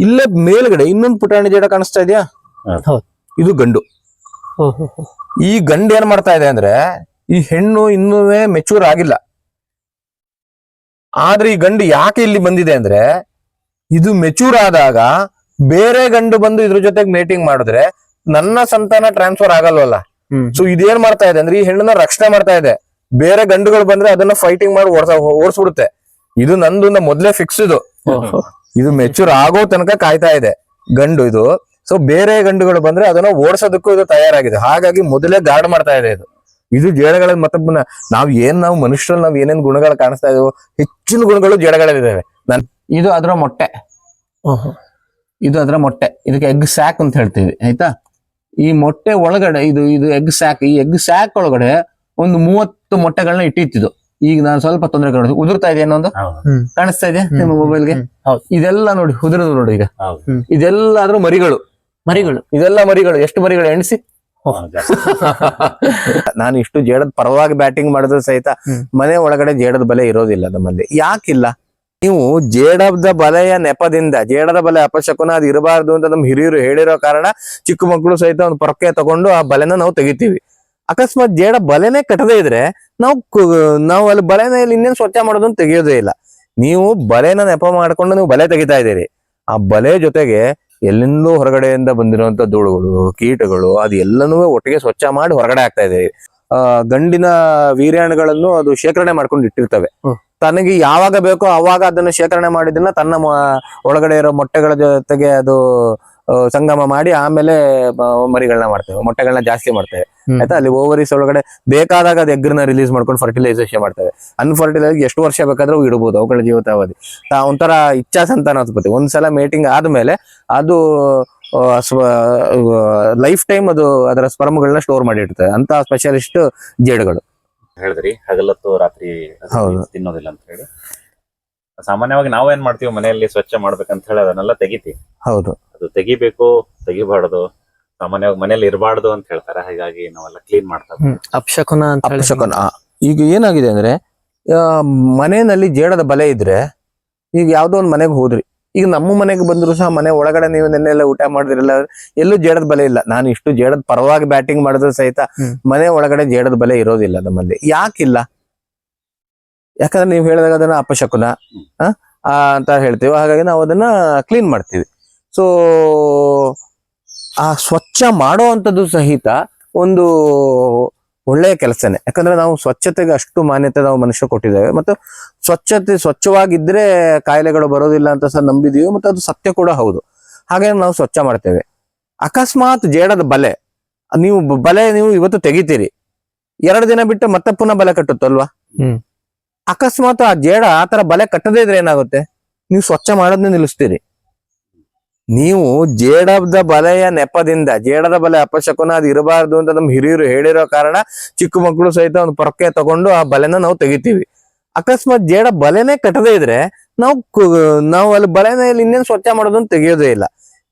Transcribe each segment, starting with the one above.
ಇಲ್ಲೇ ಮೇಲ್ಗಡೆ ಇನ್ನೊಂದು ಪುಟಾಣಿ ಜೇಡ ಕಾಣಿಸ್ತಾ ಇದೆಯಾ ಹೌದು. ಇದು ಗಂಡು. ಈ ಗಂಡು ಏನ್ ಮಾಡ್ತಾ ಇದೆ ಅಂದ್ರೆ ಈ ಹೆಣ್ಣು ಇನ್ನೂ ಮೆಚೂರ್ ಆಗಿಲ್ಲ ಆದ್ರೆ ಈ ಗಂಡು ಯಾಕೆ ಇಲ್ಲಿ ಬಂದಿದೆ ಅಂದ್ರೆ ಇದು ಮೆಚೂರ್ ಆದಾಗ ಬೇರೆ ಗಂಡು ಬಂದು ಇದ್ರ ಜೊತೆಗೆ ಮೇಟಿಂಗ್ ಮಾಡಿದ್ರೆ ನನ್ನ ಸಂತಾನ ಟ್ರಾನ್ಸ್ಫರ್ ಆಗಲ್ವಲ್ಲ. ಸೊ ಇದೇನ್ ಮಾಡ್ತಾ ಇದೆ ಅಂದ್ರೆ ಈ ಹೆಣ್ಣನ್ನ ರಕ್ಷಣೆ ಮಾಡ್ತಾ ಇದೆ ಬೇರೆ ಗಂಡುಗಳು ಬಂದ್ರೆ ಅದನ್ನ ಫೈಟಿಂಗ್ ಮಾಡಿ ಓಡ್ಸ ಓಡಿಸ್ಬಿಡುತ್ತೆ ಇದು ನಂದು ನ- ಮೊದ್ಲೇ ಫಿಕ್ಸ್ ಇದು. ಇದು ಮೆಚೂರ್ ಆಗೋ ತನಕ ಕಾಯ್ತಾ ಇದೆ ಗಂಡು ಇದು. ಸೊ ಬೇರೆ ಗಂಡುಗಳು ಬಂದ್ರೆ ಅದನ್ನ ಓಡಿಸೋದಕ್ಕೂ ಇದು ತಯಾರಾಗಿದೆ. ಹಾಗಾಗಿ ಮೊದಲೇ ಗಾರ್ಡ್ ಮಾಡ್ತಾ ಇದೆ ಇದು. ಇದು ಜೇಡಗಳ ಮತ್ತೊಬ್ಬನ ನಾವ್ ಏನ್ ನಾವು ಮನುಷ್ಯರಲ್ಲಿ ನಾವ್ ಏನೇನ್ ಗುಣಗಳು ಕಾಣಿಸ್ತಾ ಇದೀವೋ ಹೆಚ್ಚಿನ ಗುಣಗಳು ಜೇಡಗಳಲ್ಲಿದ್ದಾವೆ ನನ್ ಇದು ಅದರ ಮೊಟ್ಟೆ. ಇದು ಅದರ ಮೊಟ್ಟೆ. ಇದಕ್ಕೆ ಎಗ್ ಸ್ಯಾಕ್ ಅಂತ ಹೇಳ್ತೀವಿ ಆಯ್ತಾ? ಈ ಮೊಟ್ಟೆ ಒಳಗಡೆ ಇದು ಇದು ಎಗ್ ಸ್ಯಾಕ್ ಈ ಎಗ್ ಸ್ಯಾಕ್ ಒಳಗಡೆ ಒಂದು ಮೂವತ್ತು ಮೊಟ್ಟೆಗಳನ್ನ ಇಟ್ಟಿತ್ತಿದ್ದು ಈಗ ನಾನು ಸ್ವಲ್ಪ ತೊಂದರೆ ನೋಡಿ ಉದುರ್ತಾ ಇದೆ ಅನ್ನೋ ಒಂದು. ಕಾಣಿಸ್ತಾ ಇದೆ ನಿಮ್ಮ. ಮೊಬೈಲ್ಗೆ ಹೌದು. ಇದೆಲ್ಲ ನೋಡಿ ಉದುರದು ನೋಡಿ ಈಗ. ಇದೆಲ್ಲ ಆದ್ರೂ ಮರಿಗಳು. ಮರಿಗಳು. ಇದೆಲ್ಲ ಮರಿಗಳು. ಎಷ್ಟು ಮರಿಗಳು? ಎಣಿಸಿ. ನಾನು ಇಷ್ಟು ಜೇಡದ ಪರವಾಗಿ ಬ್ಯಾಟಿಂಗ್ ಮಾಡಿದ್ರು ಸಹಿತ ಮನೆ ಒಳಗಡೆ ಜೇಡದ ಬಲೆ ಇರೋದಿಲ್ಲ ನಮ್ಮಲ್ಲಿ. ಯಾಕಿಲ್ಲ? ನೀವು ಜೇಡದ ಬಲೆಯ ನೆಪದಿಂದ ಜೇಡದ ಬಲೆ ಅಪಶಕುನ ಅದು ಇರಬಾರ್ದು ಅಂತ ನಮ್ಮ ಹಿರಿಯರು ಹೇಳಿರೋ ಕಾರಣ ಚಿಕ್ಕ ಮಕ್ಕಳು ಸಹಿತ ಒಂದು ಪೊರಕೆ ತಗೊಂಡು ಆ ಬಲೆನ ನಾವು ತೆಗಿತೀವಿ. ಅಕಸ್ಮಾತ್ ಜೇಡ ಬಲೆನೇ ಕಟ್ಟದೇ ಇದ್ರೆ ನಾವು ನಾವು ಅಲ್ಲಿ ಬಲೆನ ಇಲ್ಲಿ ಇನ್ನೇನು ಸ್ವಚ್ಛ ಮಾಡೋದನ್ನು ತೆಗೆಯೋದೇ ಇಲ್ಲ. ನೀವು ಬಲೆನ ನೆಪ ಮಾಡ್ಕೊಂಡು ನೀವು ಬಲೆ ತೆಗಿತಾ ಇದ್ದೀರಿ. ಆ ಬಲೆ ಜೊತೆಗೆ ಎಲ್ಲಿಂದೂ ಹೊರಗಡೆಯಿಂದ ಬಂದಿರುವಂತ ಧೂಳುಗಳು ಕೀಟಗಳು ಅದು ಎಲ್ಲನೂ ಒಟ್ಟಿಗೆ ಸ್ವಚ್ಛ ಮಾಡಿ ಹೊರಗಡೆ ಆಗ್ತಾ ಇದೆ ಗಂಡಿನ ವೀರ್ಯಾಣಗಳನ್ನು ಅದು ಶೇಖರಣೆ ಮಾಡ್ಕೊಂಡು ಇಟ್ಟಿರ್ತವೆ. ತನಗೆ ಯಾವಾಗ ಬೇಕೋ ಅವಾಗ ಅದನ್ನು ಶೇಖರಣೆ ಮಾಡಿದ್ದನ್ನ ತನ್ನ ಒಳಗಡೆ ಇರೋ ಮೊಟ್ಟೆಗಳ ಜೊತೆಗೆ ಅದು ಸಂಗಮ ಮಾಡಿ ಆಮೇಲೆ ಮರಿಗಳನ್ನ ಮಾಡ್ತೇವೆ. ಮೊಟ್ಟೆಗಳನ್ನ ಜಾಸ್ತಿ ಮಾಡ್ತೇವೆ. ಆಯ್ತಾ? ಅಲ್ಲಿ ಓವರೀಸ್ ಒಳಗಡೆ ಬೇಕಾದಾಗ ಅದು ಎಗ್ರನ್ನ ರಿಲೀಸ್ ಮಾಡ್ಕೊಂಡು ಫರ್ಟಿಲೈಸೇಷನ್ ಮಾಡ್ತೇವೆ. ಅನ್ಫರ್ಟಿಲೈಸ್ ಎಷ್ಟು ವರ್ಷ ಬೇಕಾದ್ರೂ ಇಡಬಹುದು ಅವುಗಳ ಜೀವಿತಾವಧಿ. ತಾ- ಒಂಥರ ಇಚ್ಛಾ ಸಂತಾನೋತ್ಪತ್ತಿ ಒಂದ್ಸಲ ಮೇಟಿಂಗ್ ಆದ್ಮೇಲೆ ಅದು ಲೈಫ್ ಟೈಮ್ ಅದು ಅದರ ಸ್ಪರ್ಮ್ಗಳನ್ನ ಸ್ಟೋರ್ ಮಾಡಿ ಇಡ್ತದೆ ಅಂತ ಸ್ಪೆಷಲಿಸ್ಟ್ ಜೇಡ್ಗಳು. ಹೇಳಿದ್ರಿ ಹಗಲತ್ತು ರಾತ್ರಿ ಅದು ತಿನ್ನೋದಿಲ್ಲ ಅಂತ ಹೇಳಿ. ಸಾಮಾನ್ಯವಾಗಿ ನಾವೇನ್ ಮಾಡ್ತೀವಿ ಮನೆಯಲ್ಲಿ ಸ್ವಚ್ಛ ಮಾಡ್ಬೇಕಂತ ಹೇಳಿ ಅದನ್ನೆಲ್ಲ ತೆಗಿತೀವಿ. ಹೌದು. ಅದು ತೆಗಿಬೇಕು ತೆಗಿಬಾರ್ದು ಸಾಮಾನ್ಯವಾಗಿ ಮನೇಲಿ ಇರಬಾರ್ದು ಅಂತ ಹೇಳ್ತಾರೆ. ಹಾಗಾಗಿ ನಾವೆಲ್ಲ ಕ್ಲೀನ್ ಮಾಡ್ತಾರೆ ಅಪ್ಶಕುನ ಅಪಶಕುನ ಅಂತ ಹೇಳಿ ಅಪಶಕುನ ಈಗ ಏನಾಗಿದೆ ಅಂದ್ರೆ ಆ, ಮನೆಯಲ್ಲಿ ಜೇಡದ ಬಲೆ ಇದ್ರೆ ಈಗ ಯಾವ್ದೋ ಒಂದ್ ಮನೆಗೆ ಹೋದ್ರಿ. ಈಗ ನಮ್ಮ ಮನೆಗೆ ಬಂದ್ರು ಸಹ ಮನೆ ಒಳಗಡೆ ನೀವು ನೆನ್ನೆಲ್ಲ ಊಟ ಮಾಡಿದ್ರಲ್ಲ ಎಲ್ಲೂ ಜೇಡದ ಬಲೆ ಇಲ್ಲ. ನಾನು ಇಷ್ಟು ಜೇಡದ ಪರವಾಗಿ ಬ್ಯಾಟಿಂಗ್ ಮಾಡಿದ್ರು ಸಹಿತ ಹ್ಮ್. ಮನೆ ಒಳಗಡೆ ಜೇಡದ ಬಲೆ ಇರೋದಿಲ್ಲ ನಮ್ಮಲ್ಲಿ. ಯಾಕಿಲ್ಲ? ಯಾಕಂದ್ರೆ ನೀವು ಹೇಳಿದಾಗ ಅದನ್ನ ಅಪಶಕುನ ಅಂತ ಹೇಳ್ತೀವಿ. ಹಾಗಾಗಿ ನಾವು ಅದನ್ನ ಕ್ಲೀನ್ ಮಾಡ್ತೀವಿ. ಸೊ ಆ ಸ್ವಚ್ಛ ಮಾಡೋ ಅಂಥದ್ದು ಸಹಿತ ಒಂದು ಒಳ್ಳೆಯ ಕೆಲಸನೇ. ಯಾಕಂದ್ರೆ ನಾವು ಸ್ವಚ್ಛತೆಗೆ ಅಷ್ಟು ಮಾನ್ಯತೆ ನಾವು ಮನುಷ್ಯ ಕೊಟ್ಟಿದ್ದೇವೆ. ಮತ್ತು ಸ್ವಚ್ಛತೆ ಸ್ವಚ್ಛವಾಗಿದ್ರೆ ಕಾಯಿಲೆಗಳು ಬರೋದಿಲ್ಲ ಅಂತ ಸಹ ನಂಬಿದೀವಿ. ಮತ್ತು ಅದು ಸತ್ಯ ಕೂಡ ಹೌದು. ಹಾಗೆ ನಾವು ಸ್ವಚ್ಛ ಮಾಡ್ತೇವೆ. ಅಕಸ್ಮಾತ್ ಜೇಡದ ಬಲೆ, ನೀವು ಬಲೆ ನೀವು ಇವತ್ತು ತೆಗಿತೀರಿ. ಎರಡು ದಿನ ಬಿಟ್ಟು ಮತ್ತೆ ಪುನಃ ಬಲೆ ಕಟ್ಟುತ್ತಲ್ವಾ. ಅಕಸ್ಮಾತ್ ಆ ಜೇಡ ಆ ತರ ಬಲೆ ಕಟ್ಟದೇ ಇದ್ರೆ ಏನಾಗುತ್ತೆ? ನೀವು ಸ್ವಚ್ಛ ಮಾಡೋದನ್ನ ನಿಲ್ಲಿಸ್ತೀರಿ. ನೀವು ಜೇಡದ ಬಲೆಯ ನೆಪದಿಂದ, ಜೇಡದ ಬಲೆ ಅಪಶಕುನ ಅದು ಇರಬಾರ್ದು ಅಂತ ನಮ್ಮ ಹಿರಿಯರು ಹೇಳಿರೋ ಕಾರಣ ಚಿಕ್ಕ ಮಕ್ಕಳು ಸಹಿತ ಒಂದು ಪೊರಕೆ ತಗೊಂಡು ಆ ಬಲೆನ ನಾವು ತೆಗಿತೀವಿ. ಅಕಸ್ಮಾತ್ ಜೇಡ ಬಲೆನೇ ಕಟ್ಟದೇ ಇದ್ರೆ ನಾವು ನಾವು ಅಲ್ಲಿ ಬಲೆನ ಇಲ್ಲಿ ಇನ್ನೇನು ಸ್ವಚ್ಛ ಮಾಡೋದನ್ನ ತೆಗಿಯೋದೇ ಇಲ್ಲ.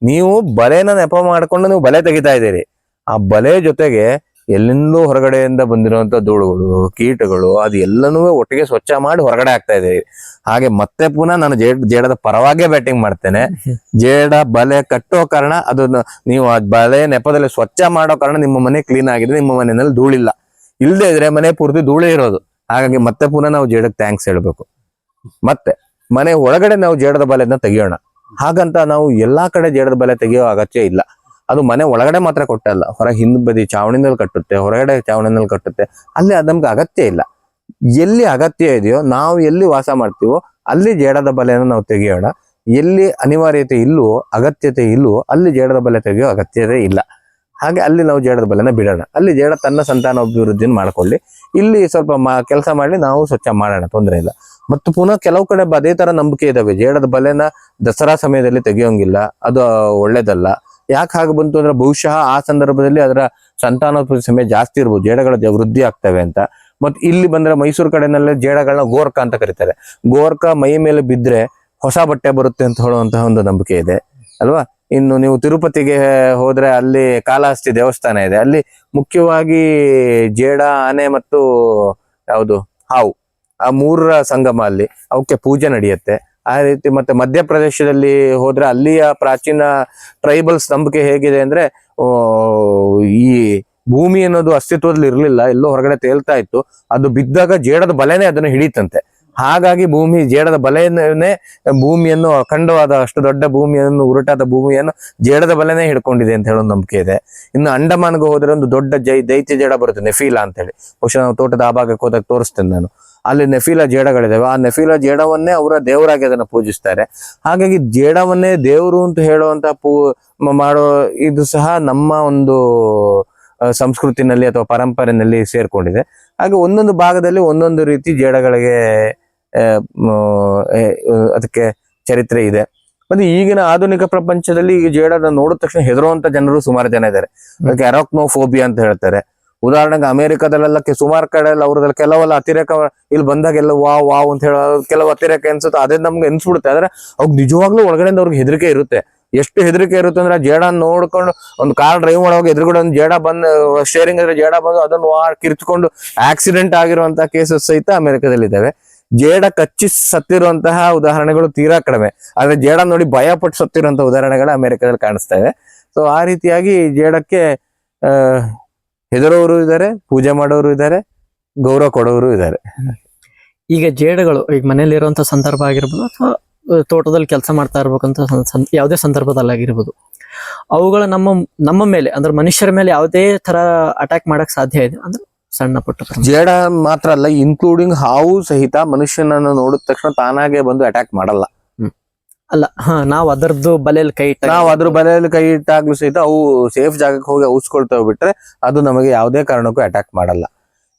ನೀವು ಬಲೆನ ನೆಪ ಮಾಡ್ಕೊಂಡು ನೀವು ಬಲೆ ತೆಗಿತಾ ಇದ್ದೀರಿ. ಆ ಬಲೆ ಜೊತೆಗೆ ಎಲ್ಲಿಂದೋ ಹೊರಗಡೆಯಿಂದ ಬಂದಿರುವಂತ ಧೂಳುಗಳು, ಕೀಟಗಳು, ಅದು ಎಲ್ಲನೂ ಒಟ್ಟಿಗೆ ಸ್ವಚ್ಛ ಮಾಡಿ ಹೊರಗಡೆ ಆಗ್ತಾ ಇದೆ ಹಾಗೆ ಮತ್ತೆ ಪುನಃ ನಾನು ಜೇಡ್, ಜೇಡದ ಪರವಾಗೇ ಬ್ಯಾಟಿಂಗ್ ಮಾಡ್ತೇನೆ. ಜೇಡ, ಬಲೆ ಕಟ್ಟೋ ಕಾರಣ ಅದನ್ನ ನೀವು ಆ ಬಲೆ ನೆಪದಲ್ಲಿ ಸ್ವಚ್ಛ ಮಾಡೋ ಕಾರಣ ನಿಮ್ಮ ಮನೆ ಕ್ಲೀನ್ ಆಗಿದೆ, ನಿಮ್ಮ ಮನೆಯಲ್ಲಿ ಧೂಳಿಲ್ಲ. ಇಲ್ಲದೆ ಇದ್ರೆ ಮನೆ ಪೂರ್ತಿ ಧೂಳೇ ಇರೋದು. ಹಾಗಾಗಿ ಮತ್ತೆ ಪುನಃ ನಾವು ಜೇಡಕ್ಕೆ ಥ್ಯಾಂಕ್ಸ್ ಹೇಳ್ಬೇಕು. ಮತ್ತೆ, ಮನೆ ಒಳಗಡೆ ನಾವು ಜೇಡದ ಬಲೆನ ತೆಗಿಯೋಣ. ಹಾಗಂತ ನಾವು ಎಲ್ಲಾ ಕಡೆ ಜೇಡದ ಬಲೆ ತೆಗಿಯೋ ಅಗತ್ಯ ಇಲ್ಲ. ಅದು ಮನೆ ಒಳಗಡೆ ಮಾತ್ರ ಕೊಟ್ಟಲ್ಲ ಹೊರ ಹಿಂದ್ ಬದಿ ಚಾವಣಿನಲ್ಲಿ ಕಟ್ಟುತ್ತೆ, ಹೊರಗಡೆ ಚಾವಣಿನಲ್ಲಿ ಕಟ್ಟುತ್ತೆ. ಅಲ್ಲಿ ಅದು ನಮ್ಗೆ ಅಗತ್ಯ ಇಲ್ಲ. ಎಲ್ಲಿ ಅಗತ್ಯ ಇದೆಯೋ, ನಾವು ಎಲ್ಲಿ ವಾಸ ಮಾಡ್ತೀವೋ, ಅಲ್ಲಿ ಜೇಡದ ಬಲೆಯನ್ನು ನಾವು ತೆಗೆಯೋಣ. ಎಲ್ಲಿ ಅನಿವಾರ್ಯತೆ ಇಲ್ಲವೋ ಅಗತ್ಯತೆ ಇಲ್ಲವೋ ಅಲ್ಲಿ ಜೇಡದ ಬಲೆ ತೆಗೆಯೋ ಅಗತ್ಯತೆ ಇಲ್ಲ. ಹಾಗೆ ಅಲ್ಲಿ ನಾವು ಜೇಡದ ಬಲೆನ ಬಿಡೋಣ. ಅಲ್ಲಿ ಜೇಡ ತನ್ನ ಸಂತಾನ ಅಭಿವೃದ್ಧಿನ ಮಾಡ್ಕೊಳ್ಳಿ. ಇಲ್ಲಿ ಸ್ವಲ್ಪ ಕೆಲಸ ಮಾಡಿ ನಾವು ಸ್ವಚ್ಛ ಮಾಡೋಣ, ತೊಂದರೆ ಇಲ್ಲ. ಮತ್ತು ಪುನಃ ಕೆಲವು ಕಡೆ ಅದೇ ತರ ನಂಬಿಕೆ ಇದಾವೆ ಜೇಡದ ಬಲೆನ ದಸರಾ ಸಮಯದಲ್ಲಿ ತೆಗೆಯೋಂಗಿಲ್ಲ. ಅದು ಒಳ್ಳೇದಲ್ಲ. ಯಾಕೆ ಹಾಗೆ ಬಂತು ಅಂದ್ರೆ ಬಹುಶಃ ಆ ಸಂದರ್ಭದಲ್ಲಿ ಅದರ ಸಂತಾನೋತ್ಪತ್ತಿ ಸಮಯ ಜಾಸ್ತಿ ಇರ್ಬೋದು ಜೇಡಗಳ ವೃದ್ಧಿ ಆಗ್ತವೆ ಅಂತ. ಮತ್ತೆ ಇಲ್ಲಿ ಬಂದ್ರೆ ಮೈಸೂರು ಕಡೆನಲ್ಲೇ ಜೇಡಗಳನ್ನ ಗೋರ್ಕ ಅಂತ ಕರೀತಾರೆ. ಗೋರ್ಕ ಮೈ ಮೇಲೆ ಬಿದ್ರೆ ಹೊಸ ಬಟ್ಟೆ ಬರುತ್ತೆ ಅಂತ ಹೇಳುವಂತಹ ಒಂದು ನಂಬಿಕೆ ಇದೆ, ಅಲ್ವಾ? ಇನ್ನು ನೀವು ತಿರುಪತಿಗೆ ಹೋದ್ರೆ ಅಲ್ಲಿ ಕಾಲಹಸ್ತಿ ದೇವಸ್ಥಾನ ಇದೆ, ಅಲ್ಲಿ ಮುಖ್ಯವಾಗಿ ಜೇಡ, ಆನೆ ಮತ್ತು ಯಾವುದು ಹಾವು, ಆ ಮೂರರ ಸಂಗಮ ಅಲ್ಲಿ ಅವಕ್ಕೆ ಪೂಜೆ ನಡೆಯುತ್ತೆ. ಆ ರೀತಿ ಮತ್ತೆ ಮಧ್ಯಪ್ರದೇಶದಲ್ಲಿ ಹೋದ್ರೆ ಅಲ್ಲಿಯ ಪ್ರಾಚೀನ ಟ್ರೈಬಲ್ಸ್ ನಂಬಿಕೆ ಹೇಗಿದೆ ಅಂದ್ರೆ ಈ ಭೂಮಿ ಅನ್ನೋದು ಅಸ್ತಿತ್ವದಲ್ಲಿ ಇರಲಿಲ್ಲ ಎಲ್ಲೋ ಹೊರಗಡೆ ತೇಲ್ತಾ ಇತ್ತು. ಅದು ಬಿದ್ದಾಗ ಜೇಡದ ಬಲೆನೇ ಅದನ್ನು ಹಿಡಿತಂತೆ. ಹಾಗಾಗಿ ಭೂಮಿ ಜೇಡದ ಬಲೆಯನ್ನೇ ಭೂಮಿಯನ್ನು ಅಖಂಡವಾದ, ಅಷ್ಟು ದೊಡ್ಡ ಭೂಮಿಯನ್ನು, ಉರುಟಾದ ಭೂಮಿಯನ್ನು ಜೇಡದ ಬಲೆನೇ ಹಿಡ್ಕೊಂಡಿದೆ ಅಂತ ಹೇಳೋ ನಂಬಿಕೆ ಇದೆ. ಇನ್ನು ಅಂಡಮಾನ್ಗೆ ಹೋದ್ರೆ ಒಂದು ದೊಡ್ಡ ಜೈ, ದೈತ್ಯ ಜೇಡ ಬರುತ್ತೆ, ನೆಫೀಲಾ ಅಂತ ಹೇಳಿ ಬಹುಶಃ ನಾವು ತೋಟದ ಆ ಭಾಗಕ್ಕೆ ಹೋದಾಗ ತೋರಿಸ್ತೇನೆ ನಾನು. ಅಲ್ಲಿ ನೆಫೀಲಾ ಜೇಡಗಳಿದ್ದಾವೆ ಆ ನೆಫೀಲಾ ಜೇಡವನ್ನೇ ಅವರ ದೇವರಾಗಿ ಅದನ್ನು ಪೂಜಿಸ್ತಾರೆ. ಹಾಗಾಗಿ ಜೇಡವನ್ನೇ ದೇವರು ಅಂತ ಹೇಳುವಂತ ಪೂ ಮಾಡೋ ಇದು ಸಹ ನಮ್ಮ ಒಂದು ಸಂಸ್ಕೃತಿನಲ್ಲಿ ಅಥವಾ ಪರಂಪರೆಯಲ್ಲಿ ಸೇರ್ಕೊಂಡಿದೆ. ಹಾಗೆ ಒಂದೊಂದು ಭಾಗದಲ್ಲಿ ಒಂದೊಂದು ರೀತಿ ಜೇಡಗಳಿಗೆ ಅದಕ್ಕೆ ಚರಿತ್ರೆ ಇದೆ. ಮತ್ತೆ ಈಗಿನ ಆಧುನಿಕ ಪ್ರಪಂಚದಲ್ಲಿ ಈ ಜೇಡನ ನೋಡಿದ ತಕ್ಷಣ ಹೆದರುವಂತ ಜನರು ಸುಮಾರು ಜನ ಇದ್ದಾರೆ. ಅದಕ್ಕೆ ಅರಾಕ್ನೋಫೋಬಿಯಾ ಅಂತ ಹೇಳ್ತಾರೆ. ಉದಾಹರಣೆಗೆ ಅಮೆರಿಕದಲ್ಲೆಲ್ಲ ಸುಮಾರು ಕಡೆ ಎಲ್ಲ ಅವ್ರದಲ್ಲಿ ಕೆಲವೆಲ್ಲ ಅತಿರೇಕ ಇಲ್ಲಿ ಬಂದಾಗೆಲ್ಲ ವಾ ವಾವ್ ಅಂತ ಹೇಳೋ ಕೆಲವು ಅತಿರೇಕ ಅನ್ಸುತ್ತೆ ಅದೇ ನಮ್ಗೆ ಅನ್ಸ್ಬಿಡುತ್ತೆ ಆದ್ರೆ ಅವ್ರಿಗೆ ನಿಜವಾಗ್ಲೂ ಒಳಗಡೆಯಿಂದ ಅವ್ರಿಗೆ ಹೆದರಿಕೆ ಇರುತ್ತೆ. ಎಷ್ಟು ಹೆದರಿಕೆ ಇರುತ್ತೆ ಅಂದ್ರೆ ಜೇಡ ನೋಡ್ಕೊಂಡು ಒಂದು ಕಾರ್ ಡ್ರೈವ್ ಮಾಡುವಾಗ ಎದುರುಗಡೆ ಒಂದು ಜೇಡ ಬಂದ್ ಶೇರಿಂಗ್ ಅಂದ್ರೆ ಜೇಡ ಬಂದು ಅದನ್ನು ಕಿರ್ಚ್ಕೊಂಡು ಆಕ್ಸಿಡೆಂಟ್ ಆಗಿರುವಂತಹ ಕೇಸಸ್ ಸಹಿತ ಅಮೆರಿಕದಲ್ಲಿ ಇದಾವೆ ಜೇಡ ಕಚ್ಚಿ ಸತ್ತಿರುವಂತಹ ಉದಾಹರಣೆಗಳು ತೀರಾ ಕಡಿಮೆ. ಆದ್ರೆ ಜೇಡ ನೋಡಿ ಭಯ ಪಟ್ಟು ಸತ್ತಿರುವಂತಹ ಉದಾಹರಣೆಗಳು ಅಮೆರಿಕದಲ್ಲಿ ಕಾಣಿಸ್ತಾ ಇದೆ. ಸೊ ಆ ರೀತಿಯಾಗಿ ಜೇಡಕ್ಕೆ ಹೆದರೋರು ಇದ್ದಾರೆ, ಪೂಜೆ ಮಾಡೋರು ಇದ್ದಾರೆ, ಗೌರವ ಕೊಡೋರು ಇದ್ದಾರೆ. ಈಗ ಜೇಡಗಳು, ಈಗ ಮನೇಲಿ ಇರುವಂತ ಸಂದರ್ಭ ಆಗಿರ್ಬೋದು ಅಥವಾ ತೋಟದಲ್ಲಿ ಕೆಲಸ ಮಾಡ್ತಾ ಇರ್ಬೇಕಂತ ಯಾವುದೇ ಸಂದರ್ಭದಲ್ಲಾಗಿರ್ಬೋದು ಅವುಗಳ ನಮ್ಮ ನಮ್ಮ ಮೇಲೆ, ಅಂದ್ರೆ ಮನುಷ್ಯರ ಮೇಲೆ ಯಾವುದೇ ತರ ಅಟ್ಯಾಕ್ ಮಾಡಕ್ ಸಾಧ್ಯ ಇದೆ. ಅಂದ್ರೆ ಸಣ್ಣ ಪುಟ್ಟ ಜೇಡ ಮಾತ್ರ ಅಲ್ಲ ಇನ್ಕ್ಲೂಡಿಂಗ್ ಹಾವು ಸಹಿತ ಮನುಷ್ಯನನ್ನು ನೋಡಿದ ತಕ್ಷಣ ತಾನಾಗೆ ಬಂದು ಅಟ್ಯಾಕ್ ಮಾಡಲ್ಲ. ಅಲ್ಲ ಹಾ ನಾವು ಅದರದ್ದು ಬಲೆಯಲ್ಲಿ ಕೈ ಇಟ್ಟ ನಾವು ಅದ್ರ ಬಲೆಯಲ್ಲಿ ಕೈ ಇಟ್ಟಾಗ್ಲೂ ಸಹಿತ ಅವು ಸೇಫ್ ಜಾಗಕ್ಕೆ ಹೋಗಿ ಔಸ್ಕೊಳ್ತಾ ಬಿಟ್ರೆ ಅದು ನಮಗೆ ಯಾವುದೇ ಕಾರಣಕ್ಕೂ ಅಟ್ಯಾಕ್ ಮಾಡಲ್ಲ.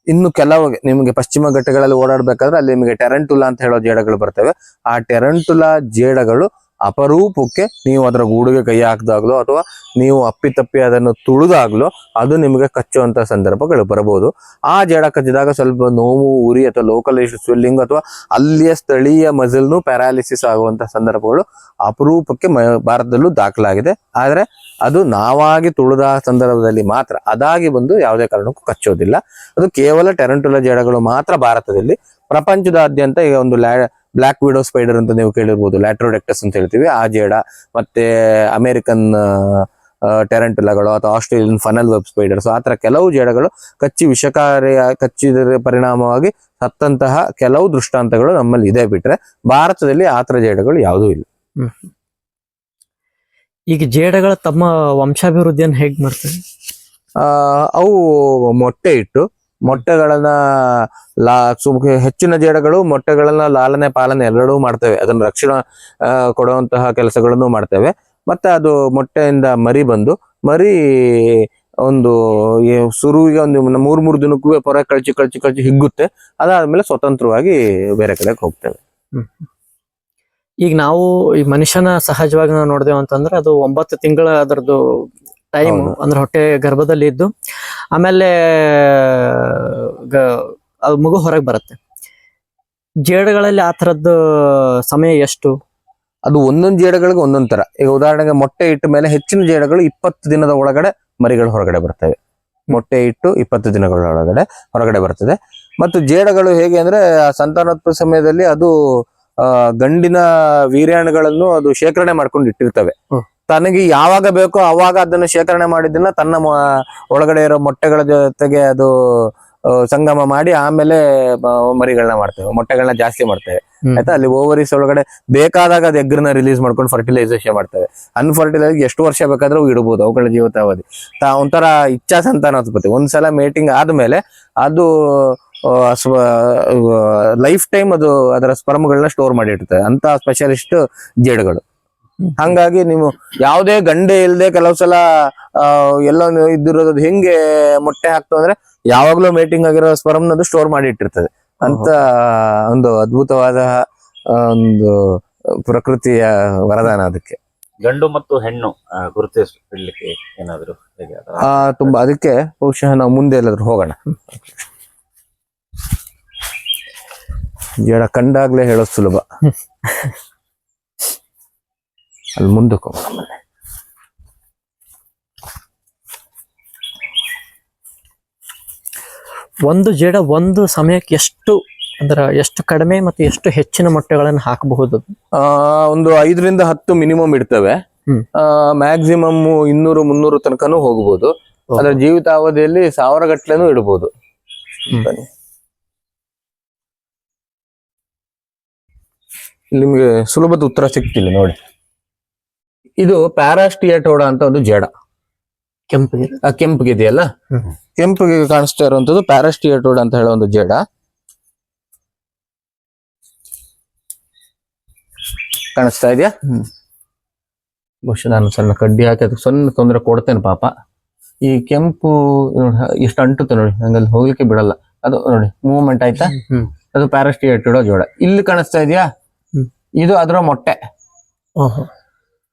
ಇನ್ನು ಕೆಲವು ನಿಮಗೆ ಪಶ್ಚಿಮ ಘಟ್ಟಗಳಲ್ಲಿ ಓಡಾಡ್ಬೇಕಾದ್ರೆ ಅಲ್ಲಿ ನಿಮಗೆ ಟೆರಂಟುಲಾ ಅಂತ ಹೇಳೋ ಜೇಡಗಳು ಬರ್ತವೆ. ಆ ಟೆರಂಟುಲಾ ಜೇಡಗಳು ಅಪರೂಪಕ್ಕೆ ನೀವು ಅದರ ಗೂಡುಗೆ ಕೈ ಹಾಕಿದಾಗ್ಲೋ ಅಥವಾ ನೀವು ಅಪ್ಪಿತಪ್ಪಿ ಅದನ್ನು ತುಳಿದಾಗ್ಲೋ ಅದು ನಿಮಗೆ ಕಚ್ಚುವಂತ ಸಂದರ್ಭಗಳು ಬರಬಹುದು. ಆ ಜಡ ಕಚ್ಚಿದಾಗ ಸ್ವಲ್ಪ ನೋವು, ಉರಿ ಅಥವಾ ಲೋಕಲ್ ಸ್ವೆಲ್ಲಿಂಗ್ ಅಥವಾ ಅಲ್ಲಿಯ ಸ್ಥಳೀಯ ಮಜಲ್ನು ಪ್ಯಾರಾಲಿಸಿಸ್ ಆಗುವಂಥ ಸಂದರ್ಭಗಳು ಅಪರೂಪಕ್ಕೆ ಭಾರತದಲ್ಲೂ ದಾಖಲಾಗಿದೆ. ಆದರೆ ಅದು ನಾವಾಗಿ ತುಳಿದ ಸಂದರ್ಭದಲ್ಲಿ ಮಾತ್ರ ಅದಾಗಿ ಬಂದು ಯಾವುದೇ ಕಾರಣಕ್ಕೂ ಕಚ್ಚೋದಿಲ್ಲ. ಅದು ಕೇವಲ ಟೆರಂಟುಲ ಜಡಗಳು ಮಾತ್ರ ಭಾರತದಲ್ಲಿ ಪ್ರಪಂಚದಾದ್ಯಂತ ಈಗ ಒಂದು ಲ್ಯಾ ಬ್ಲಾಕ್ ವಿಡೋ ಸ್ಪೈಡರ್ ಅಂತ ನೀವು ಕೇಳಿರ್ಬೋದು ಲ್ಯಾಟ್ರೋಡೆಕ್ಟಸ್ ಅಂತ ಹೇಳ್ತೀವಿ ಆ ಜೇಡ. ಮತ್ತೆ ಅಮೆರಿಕನ್ ಟೆರಂಟುಲಾಗಳು ಅಥವಾ ಆಸ್ಟ್ರೇಲಿಯನ್ ಫನಲ್ ವೆಬ್ ಸ್ಪೈಡರ್ಸ್ ಆ ತರ ಕೆಲವು ಜೇಡಗಳು ಕಚ್ಚಿ ವಿಷಕಾರಿ ಕಚ್ಚಿದ ಪರಿಣಾಮವಾಗಿ ಸತ್ತಂತಹ ಕೆಲವು ದೃಷ್ಟಾಂತಗಳು ನಮ್ಮಲ್ಲಿ ಇದೆ ಬಿಟ್ರೆ ಭಾರತದಲ್ಲಿ ಆ ತರ ಜೇಡಗಳು ಯಾವುದೂ ಇಲ್ಲ. ಈಗ ಜೇಡಗಳು ತಮ್ಮ ವಂಶಾಭಿವೃದ್ಧಿಯನ್ನು ಹೇಗೆ ಮಾಡ್ತವೆ ಆ, ಅವು ಮೊಟ್ಟೆ ಇಟ್ಟು ಮೊಟ್ಟೆಗಳನ್ನ ಲಾ ಹೆಚ್ಚಿನ ಜೇಡಗಳು ಮೊಟ್ಟೆಗಳನ್ನ ಲಾಲನೆ ಪಾಲನೆ ಎರಡೂ ಮಾಡ್ತೇವೆ. ಅದನ್ನು ರಕ್ಷಣಾ ಕೊಡುವಂತಹ ಕೆಲಸಗಳನ್ನು ಮಾಡ್ತೇವೆ. ಮತ್ತೆ ಅದು ಮೊಟ್ಟೆಯಿಂದ ಮರಿ ಬಂದು ಮರಿ ಒಂದು ಸುರುವಿಗೆ ಒಂದು ಮೂರ್ ಮೂರು ದಿನಕ್ಕೂ ಪೊರ ಕಳ್ಚಿ ಕಳ್ಚಿ ಕಳಚಿ ಹಿಗ್ಗುತ್ತೆ. ಅದಾದ್ಮೇಲೆ ಸ್ವತಂತ್ರವಾಗಿ ಬೇರೆ ಕಡೆಗೆ ಹೋಗ್ತೇವೆ. ಈಗ ನಾವು ಈ ಮನುಷ್ಯನ ಸಹಜವಾಗಿ ನಾವು ನೋಡಿದೆವು ಅಂತಂದ್ರೆ ಅದು ಒಂಬತ್ತು ತಿಂಗಳ ಅದರದ್ದು ಟೈಮ್. ಅಂದ್ರೆ ಹೊಟ್ಟೆ ಗರ್ಭದಲ್ಲಿ ಇದ್ದು ಆಮೇಲೆ ಅದು ಮಗು ಹೊರಗೆ ಬರುತ್ತೆ. ಜೇಡಗಳಲ್ಲಿ ಆ ಥರದ್ದು ಸಮಯ ಎಷ್ಟು? ಅದು ಒಂದೊಂದು ಜೇಡಗಳಿಗೆ ಒಂದೊಂದು ತರ ಈಗ ಉದಾಹರಣೆಗೆ ಮೊಟ್ಟೆ ಇಟ್ಟ ಮೇಲೆ ಹೆಚ್ಚಿನ ಜೇಡಗಳು ಇಪ್ಪತ್ತು ದಿನದ ಒಳಗಡೆ ಮರಿಗಳು ಹೊರಗಡೆ ಬರ್ತವೆ. ಮೊಟ್ಟೆ ಇಟ್ಟು ಇಪ್ಪತ್ತು ದಿನಗಳ ಒಳಗಡೆ ಹೊರಗಡೆ ಬರ್ತದೆ. ಮತ್ತು ಜೇಡಗಳು ಹೇಗೆ ಅಂದ್ರೆ ಆ ಸಂತಾನೋತ್ಪತ್ತಿ ಸಮಯದಲ್ಲಿ ಅದು ಆ, ಗಂಡಿನ ವೀರ್ಯಾಣಗಳನ್ನು ಅದು ಶೇಖರಣೆ ಮಾಡ್ಕೊಂಡು ಇಟ್ಟಿರ್ತವೆ. ತನಗೆ ಯಾವಾಗ ಬೇಕೋ ಅವಾಗ ಅದನ್ನು ಶೇಖರಣೆ ಮಾಡಿದ್ದನ್ನ ತನ್ನ ಒಳಗಡೆ ಇರೋ ಮೊಟ್ಟೆಗಳ ಜೊತೆಗೆ ಅದು ಸಂಗಮ ಮಾಡಿ ಆಮೇಲೆ ಮರಿಗಳನ್ನ ಮಾಡ್ತೇವೆ. ಮೊಟ್ಟೆಗಳನ್ನ ಜಾಸ್ತಿ ಮಾಡ್ತೇವೆ. ಆಯ್ತಾ? ಅಲ್ಲಿ ಓವರೀಸ್ ಒಳಗಡೆ ಬೇಕಾದಾಗ ಅದು ಎಗ್ರನ್ನ ರಿಲೀಸ್ ಮಾಡ್ಕೊಂಡು ಫರ್ಟಿಲೈಸೇಷನ್ ಮಾಡ್ತೇವೆ. ಅನ್ಫರ್ಟಿಲೈಸ್ ಎಷ್ಟು ವರ್ಷ ಬೇಕಾದ್ರೂ ಇಡಬಹುದು ಅವುಗಳ ಜೀವಿತಾವಧಿ. ತಾ ಒಂಥರ ಇಚ್ಛಾ ಸಂತಾನೋತ್ಪತ್ತಿ ಒಂದ್ಸಲ ಮೇಟಿಂಗ್ ಆದ್ಮೇಲೆ ಅದು ಲೈಫ್ ಟೈಮ್ ಅದು ಅದರ ಸ್ಪರ್ಮ್ಗಳನ್ನ ಸ್ಟೋರ್ ಮಾಡಿ ಇಡ್ತದೆ ಅಂತ ಸ್ಪೆಷಲಿಸ್ಟ್ ಜೇಡುಗಳು. ಹಂಗಾಗಿ ನೀವು ಯಾವುದೇ ಗಂಡೆ ಇಲ್ಲದೆ ಕೆಲವು ಸಲ ಎಲ್ಲ ಎಲ್ಲೋ ಇದ್ದಿರೋದು ಹೆಂಗೆ ಮೊಟ್ಟೆ ಹಾಕ್ತು ಅಂದ್ರೆ ಯಾವಾಗ್ಲೂ ಮೇಟಿಂಗ್ ಆಗಿರೋ ಸ್ಪರ್ಮ್ನದು ಸ್ಟೋರ್ ಮಾಡಿ ಇಟ್ಟಿರ್ತದೆ. ಅಂತ ಒಂದು ಅದ್ಭುತವಾದ ಒಂದು ಪ್ರಕೃತಿಯ ವರದಾನ ಅದಕ್ಕೆ. ಗಂಡು ಮತ್ತು ಹೆಣ್ಣು ಗುರುತಿಸಲಿಕ್ಕೆ ಗುರುತಿಸ್ಬಿಡ್ಲಿಕ್ಕೆ ಏನಾದ್ರು ತುಂಬಾ ಅದಕ್ಕೆ ಬಹುಶಃ ನಾವು ಮುಂದೆ ಎಲ್ಲಾದ್ರೂ ಹೋಗೋಣ. ಜಡ ಕಂಡಾಗ್ಲೇ ಹೇಳೋದು ಸುಲಭ. ಅಲ್ಲಿ ಮುಂದಕ್ಕೆ ಹೋಗೋಣ. ಒಂದು ಜಡ ಒಂದು ಸಮಯಕ್ಕೆ ಎಷ್ಟು ಅಂದ್ರೆ ಎಷ್ಟು ಕಡಿಮೆ ಮತ್ತು ಎಷ್ಟು ಹೆಚ್ಚಿನ ಮೊಟ್ಟೆಗಳನ್ನು ಹಾಕಬಹುದು ಒಂದು ಐದರಿಂದ ಹತ್ತು ಮಿನಿಮಮ್ ಇಡ್ತವೆ. ಮ್ಯಾಕ್ಸಿಮಮ್ ಇನ್ನೂರು ಮುನ್ನೂರು ತನಕನೂ ಹೋಗ್ಬೋದು. ಅದರ ಜೀವಿತಾವಧಿಯಲ್ಲಿ ಸಾವಿರ ಗಟ್ಲೆನೂ ಇಡ್ಬೋದು. ನಿಮ್ಗೆ ಸುಲಭದ ಉತ್ತರ ಸಿಗ್ತಿಲ್ಲ ನೋಡಿ. ಇದು ಪ್ಯಾರಾಸ್ಟಿಯಟೋಡ ಅಂತ ಒಂದು ಜಡ. ಕೆಂಪು ಆ ಕೆಂಪಗಿದೆಯಲ್ಲ. ಕೆಂಪಿಗೆ ಕಾಣಿಸ್ತಾ ಇರುವಂತದ್ದು ಪ್ಯಾರಾಸ್ಟಿಯಟೋಡ ಅಂತ ಹೇಳೋ ಒಂದು ಜಡ. ಕಾಣಿಸ್ತಾ ಇದೆಯಾ? ಹ್ಮ್. ಬಹುಶಃ ನಾನು ಸಣ್ಣ ಕಡ್ಡಿ ಹಾಕಿ ಅದಕ್ಕೆ ಸಣ್ಣ ತೊಂದರೆ ಕೊಡ್ತೇನೆ ಪಾಪ. ಈ ಕೆಂಪು ನೋಡಿ, ಎಷ್ಟು ಅಂಟುತ್ತೆ ನೋಡಿ ನಂಗಲ್ಲಿ ಹೋಗ್ಲಿಕ್ಕೆ ಬಿಡಲ್ಲ. ಅದು ನೋಡಿ ಮೂವ್ಮೆಂಟ್ ಆಯ್ತಾ? ಹ್ಮ್. ಅದು ಪ್ಯಾರಾಸ್ಟಿಯಟೋಡ ಜೋಡ. ಇಲ್ಲಿ ಕಾಣಿಸ್ತಾ ಇದೆಯಾ? ಇದು ಅದರ ಮೊಟ್ಟೆ.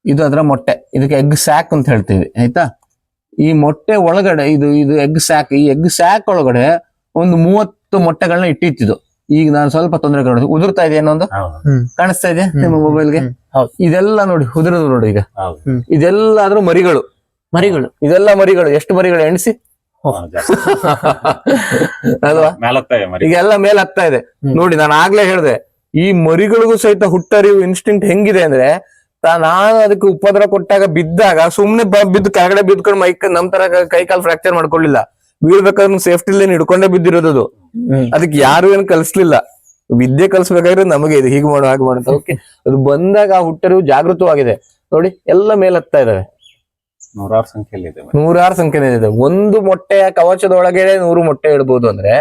ಇದು ಅದರ ಮೊಟ್ಟೆ. ಇದಕ್ಕೆ ಎಗ್ ಸ್ಯಾಕ್ ಅಂತ ಹೇಳ್ತೀವಿ ಆಯ್ತಾ? ಈ ಮೊಟ್ಟೆ ಒಳಗಡೆ ಇದು ಇದು ಎಗ್ ಸ್ಯಾಕ್ ಈ ಎಗ್ ಸ್ಯಾಕ್ ಒಳಗಡೆ ಒಂದು ಮೂವತ್ತು ಮೊಟ್ಟೆಗಳನ್ನ ಇಟ್ಟಿತ್ತಿದ್ದು ಈಗ ನಾನು ಸ್ವಲ್ಪ ತೊಂದರೆ ನೋಡಿ ಉದುರ್ತಾ ಇದೆ ಒಂದು ಕಾಣಿಸ್ತಾ ಇದೆ ನಿಮ್ಮ. ಮೊಬೈಲ್ಗೆ ಹೌದು. ಇದೆಲ್ಲ ನೋಡಿ ಉದುರದು ನೋಡಿ ಈಗ. ಇದೆಲ್ಲ ಆದ್ರೂ ಮರಿಗಳು. ಮರಿಗಳು. ಇದೆಲ್ಲ ಮರಿಗಳು. ಎಷ್ಟು ಮರಿಗಳು ಎಣಿಸಿ. ಅಲ್ವಾ? ಈಗ ಎಲ್ಲ ಮೇಲೆ ಆಗ್ತಾ ಇದೆ. ನೋಡಿ ನಾನು ಆಗ್ಲೇ ಹೇಳ್ದೆ ಈ ಮರಿಗಳಿಗೂ ಸಹಿತ ಹುಟ್ಟರಿವು ಇನ್ಸ್ಟಿಂಕ್ಟ್ ಹೆಂಗಿದೆ ಅಂದ್ರೆ ನಾನು ಅದಕ್ಕೆ ಉಪದ್ರ ಕೊಟ್ಟಾಗ ಬಿದ್ದಾಗ ಸುಮ್ನೆ ಬಿದ್ದು ಕೆಳಗಡೆ ಬಿದ್ಕೊಂಡು ಮೈಕ್ ನಮ್ ತರ ಕೈ ಕಾಲು ಫ್ರಾಕ್ಚರ್ ಮಾಡ್ಕೊಳ್ಳಿಲ್ಲ. ಬೀಳ್ಬೇಕಾದ್ರೆ ಸೇಫ್ಟಿ ಲೈನ್ ಹಿಡ್ಕೊಂಡೇ ಬಿದ್ದಿರೋದು ಅದು. ಅದಕ್ಕೆ ಯಾರು ಏನು ಕಲಿಸ್ಲಿಲ್ಲ. ವಿದ್ಯೆ ಕಲಿಸ್ಬೇಕಾದ್ರೆ ನಮಗೆ ಇದು ಹೀಗೆ ಮಾಡು ಹಾಗೆ ಮಾಡುತ್ತೆ ಓಕೆ ಅದು ಬಂದಾಗ ಆ ಹುಟ್ಟರಿವು ಜಾಗೃತವಾಗಿದೆ. ನೋಡಿ ಎಲ್ಲ ಮೇಲೆ ಹತ್ತಾ ಇದಾವೆ. ನೂರಾರು ಸಂಖ್ಯೆಯಲ್ಲಿ. ನೂರಾರು ಸಂಖ್ಯೆ ಇದೆ ಒಂದು ಮೊಟ್ಟೆಯ ಕವಚದೊಳಗೆ ನೂರು ಮೊಟ್ಟೆ ಇಡಬಹುದು ಅಂದ್ರೆ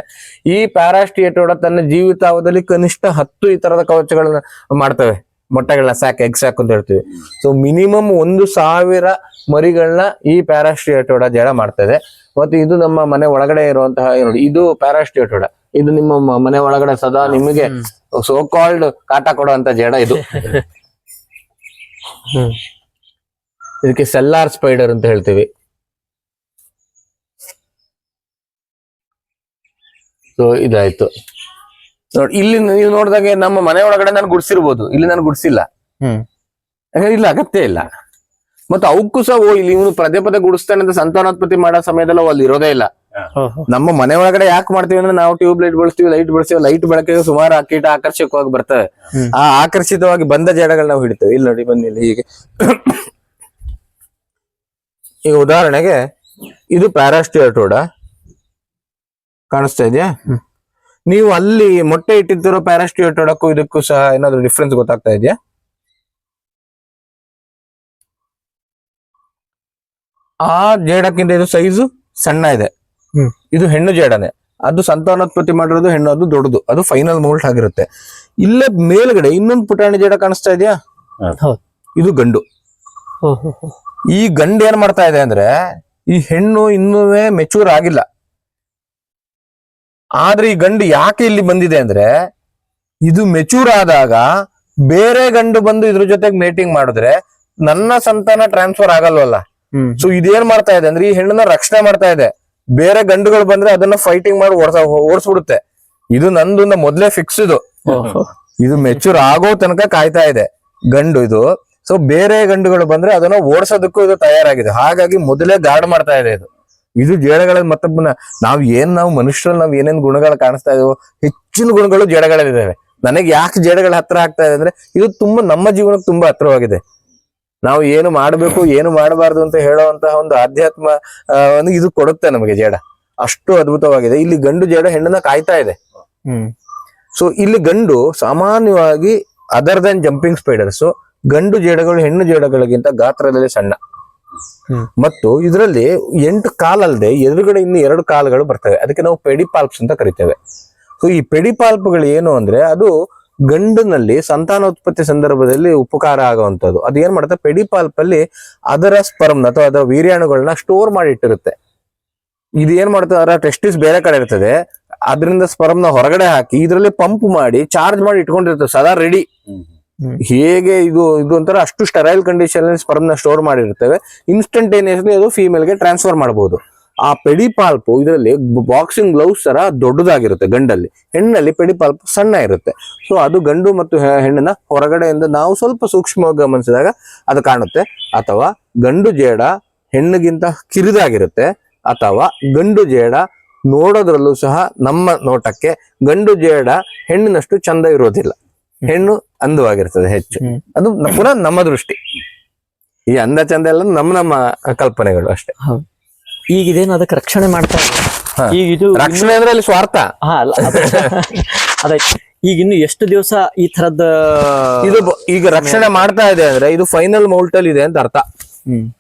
ಈ ಪ್ಯಾರಾಸ್ಟಿಯೇಟೋಡ ತನ್ನ ಜೀವಿತಾವಧಿಯಲ್ಲಿ ಕನಿಷ್ಠ ಹತ್ತು ಈ ತರದ ಕವಚಗಳನ್ನ ಮಾಡ್ತವೆ. ಮೊಟ್ಟೆಗಳನ್ನ ಸ್ಯಾಕ್ ಎಗ್ ಸ್ಯಾಕ್ ಅಂತ ಹೇಳ್ತೀವಿ. ಸೊ ಮಿನಿಮಮ್ ಒಂದು ಸಾವಿರ ಮರಿಗಳನ್ನ ಈ ಪ್ಯಾರಾಸ್ಟಿಯೋಟೋಡ ಜಡ ಮಾಡ್ತದೆ ಮತ್ತೆ ಇದು ನಮ್ಮ ಮನೆ ಒಳಗಡೆ ಇರುವಂತಹ ನೋಡಿ ಇದು ಪ್ಯಾರಾಸ್ಟಿಯೋಟೋಡ ಇದು ನಿಮ್ಮ ಮನೆ ಒಳಗಡೆ ಸದಾ ನಿಮಗೆ ಸೋ ಕಾಲ್ಡ್ ಕಾಟ ಕೊಡುವಂತ ಜಡ ಇದು. ಇದಕ್ಕೆ ಸೆಲ್ಲಾರ್ ಸ್ಪೈಡರ್ ಅಂತ ಹೇಳ್ತೀವಿ. ಸೊ ಇದಾಯ್ತು. ನೋಡಿ ಇಲ್ಲಿ ನೀವು ನೋಡಿದಾಗೆ ನಮ್ಮ ಮನೆ ಒಳಗಡೆ ನಾನು ಗುಡ್ಸಿರ್ಬೋದು. ಇಲ್ಲಿ ನಾನು ಗುಡ್ಸಿಲ್ಲ. ಹ್ಮ್. ಯಾಕಂದ್ರೆ ಇಲ್ಲಿ ಅಗತ್ಯ ಇಲ್ಲ. ಮತ್ತೆ ಅವಕ್ಕೂ ಸಹ ಓ ಇಲ್ಲಿ ಇವನು ಪದೇ ಪದೇ ಗುಡಿಸ್ತಾನೆ ಅಂತ ಸಂತಾನೋತ್ಪತ್ತಿ ಮಾಡೋ ಸಮಯದಲ್ಲಿ ಅಲ್ಲಿ ಇರೋದೇ ಇಲ್ಲ. ನಮ್ಮ ಮನೆ ಒಳಗಡೆ ಯಾಕೆ ಮಾಡ್ತೀವಿ ಅಂದ್ರೆ ನಾವು ಟ್ಯೂಬ್ ಲೈಟ್ ಬಳಸ್ತೀವಿ ಲೈಟ್ ಬಳಸ್ತೀವಿ ಲೈಟ್ ಬೆಳಕಿಗೆ ಸುಮಾರು ಕೀಟ ಆಕರ್ಷಕವಾಗಿ ಬರ್ತವೆ. ಆ ಆಕರ್ಷಿತವಾಗಿ ಬಂದ ಜಡಗಳನ್ನ ನಾವು ಹಿಡಿತೇವೆ. ಇಲ್ಲಿ ನೋಡಿ ಬನ್ನಿ ಇಲ್ಲಿ ಹೀಗೆ. ಈಗ ಉದಾಹರಣೆಗೆ ಇದು ಪ್ಯಾರಾಸ್ಟಿಯಟೋಡ? ಕಾಣಿಸ್ತಾ ಇದೆಯಾ? ಹ್ಮ್. ನೀವು ಅಲ್ಲಿ ಮೊಟ್ಟೆ ಇಟ್ಟಿದ್ದಿರೋ ಪ್ಯಾರಾಸ್ಟಿಯಟೋಡಕ್ಕೂ ಇದಕ್ಕೂ ಸಹ ಏನಾದ್ರು ಡಿಫ್ರೆನ್ಸ್ ಗೊತ್ತಾಗ್ತಾ ಇದೆಯಾ? ಆ ಜೇಡಕ್ಕಿಂತ ಇದು ಸೈಜು ಸಣ್ಣ ಇದೆ. ಇದು ಹೆಣ್ಣು ಜೇಡನೆ. ಅದು ಸಂತಾನೋತ್ಪತ್ತಿ ಮಾಡಿರೋದು ಹೆಣ್ಣು ಅದು ದೊಡ್ಡದು. ಅದು ಫೈನಲ್ ಮೋಲ್ಟ್ ಆಗಿರುತ್ತೆ. ಇಲ್ಲೇ ಮೇಲ್ಗಡೆ ಇನ್ನೊಂದು ಪುಟಾಣಿ ಜೇಡ ಕಾಣಿಸ್ತಾ ಇದೆಯಾ? ಹೌದು. ಇದು ಗಂಡು. ಓಹೋ ಈ ಗಂಡು ಏನ್ ಮಾಡ್ತಾ ಇದೆ ಅಂದ್ರೆ ಈ ಹೆಣ್ಣು ಇನ್ನೂ ಮೆಚೂರ್ ಆಗಿಲ್ಲ. ಆದ್ರೆ ಈ ಗಂಡು ಯಾಕೆ ಇಲ್ಲಿ ಬಂದಿದೆ ಅಂದ್ರೆ ಇದು ಮೆಚೂರ್ ಆದಾಗ ಬೇರೆ ಗಂಡು ಬಂದು ಇದ್ರ ಜೊತೆಗೆ ಮೇಟಿಂಗ್ ಮಾಡಿದ್ರೆ ನನ್ನ ಸಂತಾನ ಟ್ರಾನ್ಸ್ಫರ್ ಆಗಲ್ವಲ್ಲ. ಸೊ ಇದೇನ್ ಮಾಡ್ತಾ ಇದೆ ಅಂದ್ರೆ ಈ ಹೆಣ್ಣನ್ನ ರಕ್ಷಣೆ ಮಾಡ್ತಾ ಇದೆ. ಬೇರೆ ಗಂಡುಗಳು ಬಂದ್ರೆ ಅದನ್ನ ಫೈಟಿಂಗ್ ಮಾಡಿ ಓಡ್ಸ ಓಡಿಸ್ಬಿಡುತ್ತೆ. ಇದು ನಂದು ಮೊದ್ಲೇ ಫಿಕ್ಸ್ ಇದು. ಇದು ಮೆಚೂರ್ ಆಗೋ ತನಕ ಕಾಯ್ತಾ ಇದೆ ಗಂಡು ಇದು. ಸೊ ಬೇರೆ ಗಂಡುಗಳು ಬಂದ್ರೆ ಅದನ್ನ ಓಡಿಸೋದಕ್ಕೂ ಇದು ತಯಾರಾಗಿದೆ. ಹಾಗಾಗಿ ಮೊದಲೇ ಗಾರ್ಡ್ ಮಾಡ್ತಾ ಇದೆ ಇದು. ಇದು ಜೇಡಗಳ ಮತ್ತೊಬ್ಬನ ನಾವ್ ಏನ್ ನಾವು ಮನುಷ್ಯರಲ್ಲಿ ನಾವ್ ಏನೇನ್ ಗುಣಗಳು ಕಾಣಿಸ್ತಾ ಇದೀವೋ ಹೆಚ್ಚಿನ ಗುಣಗಳು ಜೇಡಗಳಲ್ಲಿದ್ದಾವೆ ನನಗೆ ಯಾಕೆ ಜೇಡಗಳ ಹತ್ರ ಆಗ್ತಾ ಇದೆ ಅಂದ್ರೆ ಇದು ತುಂಬಾ ನಮ್ಮ ಜೀವನಕ್ಕೆ ತುಂಬಾ ಹತ್ರವಾಗಿದೆ. ನಾವು ಏನು ಮಾಡಬೇಕು ಏನು ಮಾಡಬಾರ್ದು ಅಂತ ಹೇಳುವಂತಹ ಒಂದು ಆಧ್ಯಾತ್ಮ ಒಂದು ಇದು ಕೊಡುತ್ತೆ ನಮಗೆ ಜೇಡ. ಅಷ್ಟು ಅದ್ಭುತವಾಗಿದೆ. ಇಲ್ಲಿ ಗಂಡು ಜೇಡ ಹೆಣ್ಣನ್ನ ಕಾಯ್ತಾ ಇದೆ. ಹ್ಮ್. ಸೊ ಇಲ್ಲಿ ಗಂಡು ಸಾಮಾನ್ಯವಾಗಿ ಅದರ್ ದನ್ ಜಂಪಿಂಗ್ ಸ್ಪೈಡರ್ಸ್ ಗಂಡು ಜೇಡಗಳು ಹೆಣ್ಣು ಜೇಡಗಳಿಗಿಂತ ಗಾತ್ರದಲ್ಲಿ ಸಣ್ಣ. ಮತ್ತು ಇದರಲ್ಲಿ ಎಂಟು ಕಾಲಲ್ಲದೆ ಎದುರುಗಡೆ ಇನ್ನು ಎರಡು ಕಾಲುಗಳು ಬರ್ತವೆ. ಅದಕ್ಕೆ ನಾವು ಪೆಡಿಪಾಲ್ಪ್ಸ್ ಅಂತ ಕರಿತೇವೆ. ಸೊ ಈ ಪೆಡಿಪಾಲ್ಪ್ಗಳು ಏನು ಅಂದ್ರೆ ಅದು ಗಂಡಿನಲ್ಲಿ ಸಂತಾನೋತ್ಪತ್ತಿ ಸಂದರ್ಭದಲ್ಲಿ ಉಪಕಾರ ಆಗುವಂತದ್ದು ಅದು ಏನ್ ಮಾಡುತ್ತೆ ಪೆಡಿಪಾಲ್ಪ್ ಅಲ್ಲಿ ಅದರ ಸ್ಪರ್ಮ್ ಅಥವಾ ಅದರ ವೀರ್ಯಾಣುಗಳನ್ನ ಸ್ಟೋರ್ ಮಾಡಿ ಇಟ್ಟಿರುತ್ತೆ ಇದು ಏನ್ ಮಾಡುತ್ತೆ ಅದರ ಟೆಸ್ಟಿಸ್ ಬೇರೆ ಕಡೆ ಇರ್ತದೆ. ಅದರಿಂದ ಸ್ಪರ್ಮ್ನ ಹೊರಗಡೆ ಹಾಕಿ ಇದರಲ್ಲಿ ಪಂಪ್ ಮಾಡಿ ಚಾರ್ಜ್ ಮಾಡಿ ಇಟ್ಕೊಂಡಿರ್ತದೆ. ಸದಾ ರೆಡಿ ಹೇಗೆ ಇದು ಇದು ಒಂಥರ ಅಷ್ಟು ಸ್ಟರೈಲ್ ಕಂಡೀಷನ್ ಸ್ಪರ್ಮ್ನ ಸ್ಟೋರ್ ಮಾಡಿರ್ತೇವೆ ಇನ್ಸ್ಟಂಟೇನಿಯಸ್ಲಿ ಅದು ಫೀಮೇಲ್ಗೆ ಟ್ರಾನ್ಸ್ಫರ್ ಮಾಡಬಹುದು ಆ ಪೆಡಿಪಾಲ್ಪು ಇದರಲ್ಲಿ ಬಾಕ್ಸಿಂಗ್ ಗ್ಲೌಸ್ ತರ ದೊಡ್ಡದಾಗಿರುತ್ತೆ ಗಂಡಲ್ಲಿ. ಹೆಣ್ಣಲ್ಲಿ ಪೆಡಿಪಾಲ್ಪ್ ಸಣ್ಣ ಇರುತ್ತೆ. ಸೊ ಅದು ಗಂಡು ಮತ್ತು ಹೆಣ್ಣಿನ ಹೊರಗಡೆಯಿಂದ ನಾವು ಸ್ವಲ್ಪ ಸೂಕ್ಷ್ಮವಾಗಿ ಗಮನಿಸಿದಾಗ ಅದು ಕಾಣುತ್ತೆ. ಅಥವಾ ಗಂಡು ಜೇಡ ಹೆಣ್ಣಿಗಿಂತ ಕಿರಿದಾಗಿರುತ್ತೆ. ಅಥವಾ ಗಂಡು ಜೇಡ ನೋಡೋದ್ರಲ್ಲೂ ಸಹ ನಮ್ಮ ನೋಟಕ್ಕೆ ಗಂಡು ಜೇಡ ಹೆಣ್ಣಿನಷ್ಟು ಚಂದ ಇರೋದಿಲ್ಲ. ಹೆಣ್ಣು ಅಂದವಾಗಿರ್ತದೆ ಹೆಚ್ಚು. ಅದು ಪುನಃ ನಮ್ಮ ದೃಷ್ಟಿ. ಈ ಅಂದ ಚಂದ ಎಲ್ಲ ನಮ್ಮ ನಮ್ಮ ಕಲ್ಪನೆಗಳು ಅಷ್ಟೇ. ಈಗ ಇದೇನು ಅದಕ್ಕೆ ರಕ್ಷಣೆ ಮಾಡ್ತಾ ಈಗ ಇದು ರಕ್ಷಣೆ ಅಂದ್ರೆ ಅಲ್ಲಿ ಸ್ವಾರ್ಥ. ಅದು- ಈಗ ಇನ್ನು ಎಷ್ಟು ದಿವಸ ಈ ತರದ ಇದು ಈಗ ರಕ್ಷಣೆ ಮಾಡ್ತಾ ಇದೆ ಅಂದ್ರೆ ಇದು ಫೈನಲ್ ಮೌಲ್ಟ್ ಅಲ್ಲಿ ಇದೆ ಅಂತ ಅರ್ಥ.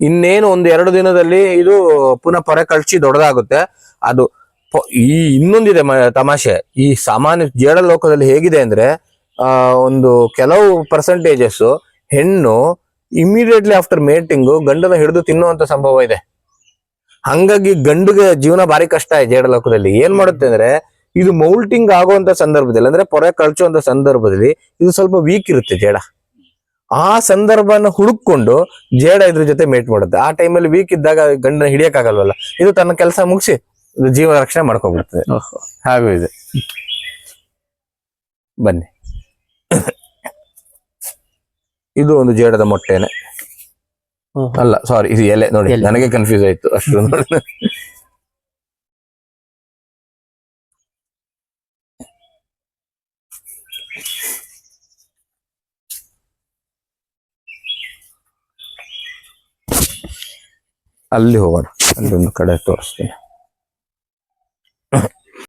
ಇನ್ನೇನು ಒಂದ್ ಎರಡು ದಿನದಲ್ಲಿ ಇದು ಪುನಃ ಪೊರೆ ಕಳ್ಚಿ ದೊಡ್ಡದಾಗುತ್ತೆ. ಅದು ಈ ಇನ್ನೊಂದಿದೆ ತಮಾಷೆ. ಈ ಸಾಮಾನ್ಯ ಜೇಡ ಲೋಕದಲ್ಲಿ ಹೇಗಿದೆ ಅಂದ್ರೆ ಒಂದು ಕೆಲವು ಪರ್ಸೆಂಟೇಜಸ್ ಹೆಣ್ಣು ಇಮಿಡಿಯೇಟ್ಲಿ ಆಫ್ಟರ್ ಮೇಟಿಂಗು ಗಂಡನ ಹಿಡಿದು ತಿನ್ನುವಂತ ಸಂಭವ ಇದೆ. ಹಂಗಾಗಿ ಗಂಡಿಗೆ ಜೀವನ ಭಾರಿ ಕಷ್ಟ ಇದೆ ಜೇಡ ಲೋಕದಲ್ಲಿ ಏನ್ ಮಾಡುತ್ತೆ ಅಂದ್ರೆ ಇದು ಮೌಲ್ಟಿಂಗ್ ಆಗುವಂತ ಸಂದರ್ಭದಲ್ಲಿ ಅಂದ್ರೆ ಪೊರೆ ಕಳ್ಚುವಂತ ಸಂದರ್ಭದಲ್ಲಿ ಇದು ಸ್ವಲ್ಪ ವೀಕ್ ಇರುತ್ತೆ ಜೇಡ. ಆ ಸಂದರ್ಭನ ಹುಡುಕೊಂಡು ಜೇಡ ಇದ್ರ ಜೊತೆ ಮೇಟ್ ಮಾಡುತ್ತೆ. ಆ ಟೈಮಲ್ಲಿ ವೀಕ್ ಇದ್ದಾಗ ಗಂಡನ ಹಿಡಿಯಕ್ಕಾಗಲ್ವಲ್ಲ. ಇದು ತನ್ನ ಕೆಲಸ ಮುಗಿಸಿ ಜೀವನ ರಕ್ಷಣೆ ಮಾಡ್ಕೊಂಡ್ಬಿಡ್ತದೆ. ಹಾಗೂ ಇದೆ. ಬನ್ನಿ. ಇದು ಒಂದು ಜೇಡದ ಮೊಟ್ಟೆನೆ. ಅಲ್ಲ ಸಾರಿ ಇದು ಎಲೆ. ನೋಡಿ. ನನಗೆ ಕನ್ಫ್ಯೂಸ್ ಆಯ್ತು ಅಷ್ಟು ಅಲ್ಲಿ ಹೋಗೋಣ. ಅಲ್ಲಿ ಒಂದು ಕಡೆ ತೋರಿಸ್ತೀನಿ.